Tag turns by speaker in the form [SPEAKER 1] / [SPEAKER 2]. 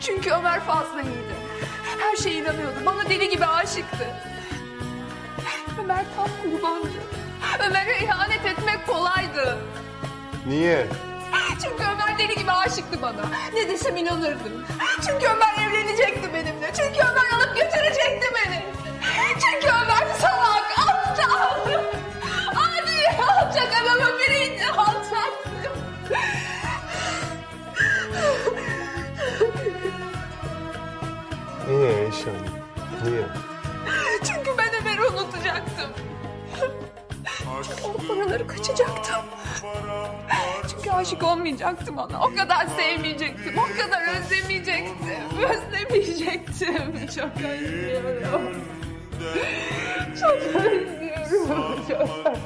[SPEAKER 1] Çünkü Ömer fazla iyiydi. Her şeye inanıyordu. Bana deli gibi aşıktı. Ömer tam kurbandı. Ömer'e ihanet etmek kolaydı.
[SPEAKER 2] Niye?
[SPEAKER 1] Çünkü Ömer deli gibi aşıktı bana. Ne desem inanırdım. Çünkü
[SPEAKER 2] Niye Eyşan? Niye?
[SPEAKER 1] Çünkü ben Ömer'i unutacaktım. O paraları kaçacaktım. Çünkü aşık olmayacaktım ona. O kadar sevmeyecektim. O kadar özlemeyecektim. Özlemeyecektim. Çok özlüyorum. Çok özlüyorum. Çok özlüyorum.